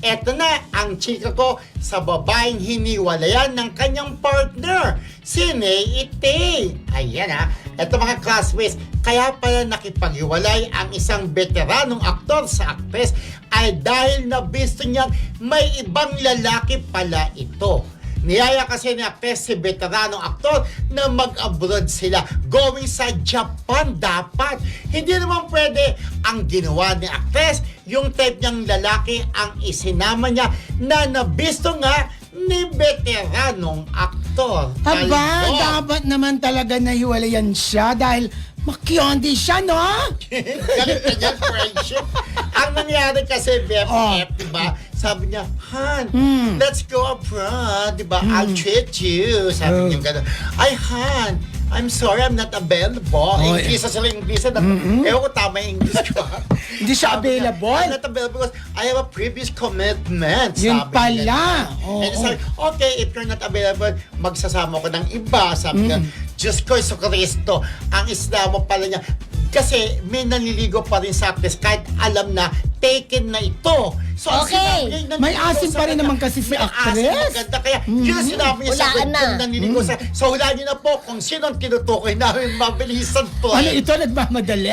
Eto na ang chika ko sa babaeng hiniwalayan ng kanyang partner, si Ney Ite. Ayan ha. Eto mga classmates, kaya pala nakipaghiwalay ang isang veteranong aktor sa aktres ay dahil nabisto niyang may ibang lalaki pala ito. Niyaya kasi ni actress si veteranong aktor na mag-abroad sila. Going sa Japan dapat. Hindi naman pwede ang ginawa ni actress. Yung type niyang lalaki ang isinama niya na nabisto nga ni veteranong aktor. Aba, Talbot. dapat naman talaga nahiwalayan siya dahil makyondi siya, no? Galit na niya, friendship. Ang nangyari kasi, BFF, Oh. di ba? Sabi niya, Han, Hmm. let's go abroad, di ba? I'll treat you. Sabi Oh. niya gano'n. Ay, Han, I'm sorry, I'm not available. Oh, Inglesa sila, Inglesa. Mm-hmm. Ewan ko tama yung English ko. Hindi siya Sabi niya, available. I'm not available because I have a previous commitment. Yun sabi pala. niya. Oo. And sabi, okay, if you're not available, magsasama ko ng iba. Sabi niya, Diyos ko, Iso Kristo, ang isla mo pala niya. Kasi may nanliligo pa rin sa actress kahit alam na taken na ito. So, ang Okay. sinabi niya, May asim sa pa rin kanya. naman kasi si May asim actress. maganda. Kaya yun ang sinabi niya sa Hulaan akin, na. kung nanliligo sa... So, hulaan niyo na po kung sino ang tinutukoy namin mabilisan to. Ano ito, nagmamadali?